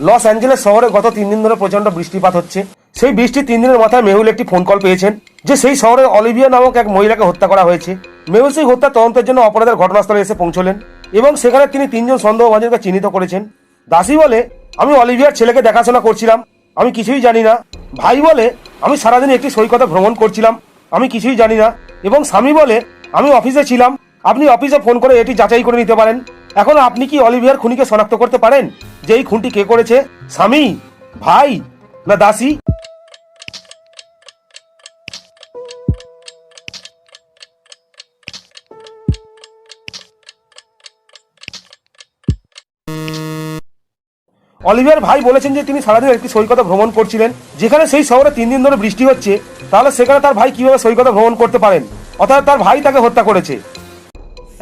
Los Angeles শহরে গত তিন দিন ধরে প্রচণ্ড বৃষ্টিপাত হচ্ছে। সেই বৃষ্টির তিন দিনের মাথায় মেহুল একটি ফোন কল পেয়েছেন, যে সেই শহরে অলিভিয়া নামক এক মহিলাকে হত্যা করা হয়েছে। মেহুল সেই হত্যা তদন্তের জন্য অপরাধের ঘটনাস্থলে এসে পৌঁছলেন এবং সেখানে তিনি তিনজন সন্দেহভাজনকে চিহ্নিত করেছেন। দাসী বলে, আমি অলিভিয়ার ছেলেকে দেখাশোনা করছিলাম, আমি কিছুই জানি না। ভাই বলে, আমি সারাদিন একটি সৈকতে ভ্রমণ করছিলাম, আমি কিছুই জানি না। এবং স্বামী বলে, আমি অফিসে ছিলাম, আপনি অফিসে ফোন করে এটি যাচাই করে নিতে পারেন। এখন আপনি কি অলিভিয়ার খুনিকে শনাক্ত করতে পারেন? যে এই খুনটি কে করেছে? স্বামী? ভাই? না দাসী? অলিভিয়ার ভাই বলেছেন যে তিনি সারাদিন একটি সৈকতে ভ্রমণ করছিলেন। যেখানে সেই শহরে তিন দিন ধরে বৃষ্টি হচ্ছে। তাহলে সেখানে তার ভাই কীভাবে সৈকতে ভ্রমণ করতে পারেন? অর্থাৎ তার ভাই তাকে হত্যা করেছে।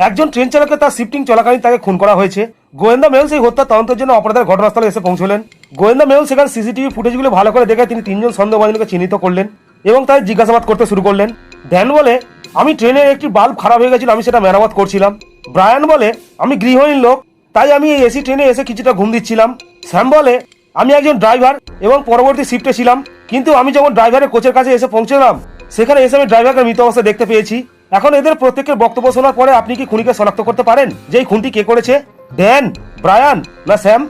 একজন ট্রেন চালককে তার শিফটিং চলাকালীন তাকে খুন করা হয়েছে। গোয়েন্দা মেহুল সেই হত্যা তদন্তের জন্য অপরাধের ঘটনাস্থলে এসে পৌঁছলেন। গোয়েন্দা মেহুল সেখানে সিসিটিভি ফুটেজগুলো ভালো করে দেখে তিনি তিনজন সন্দেহভাজনকে চিহ্নিত করলেন এবং তাদের জিজ্ঞাসাবাদ করতে শুরু করলেন। ড্যান বলে, আমি ট্রেনের একটি বাল্ব খারাপ হয়ে গেছিল, আমি সেটা মেরামত করছিলাম। ব্রায়ান বলে, আমি গৃহহীন লোক, তাই আমি এই এসি ট্রেনে এসে কিছুটা ঘুম দিচ্ছিলাম। স্যাম বলে, আমি একজন ড্রাইভার এবং পরবর্তী শিফটে ছিলাম, কিন্তু আমি যখন ড্রাইভারের কোচের কাছে এসে পৌঁছলাম, সেখানে এসে আমি ড্রাইভারকে মৃত অবস্থা দেখতে পেয়েছি। এখন এদের প্রত্যেকের বক্তব্য শোনার পরে আপনি কি খুনিকে শনাক্ত করতে পারেন? যে এই খুনটি কে করেছে? ড্যান, ব্রায়ান না স্যাম?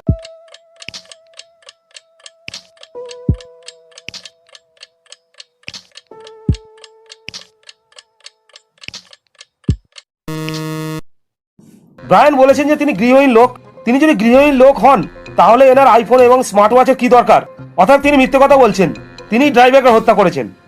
ব্রায়ান বলেছেন যে তিনি গৃহহীন লোক। তিনি যদি গৃহহীন লোক হন, তাহলে এনার আইফোন এবং স্মার্ট ওয়াচের কি দরকার? অর্থাৎ তিনি মিথ্যে কথা বলছেন। তিনি ড্রাইভারকে হত্যা করেছেন।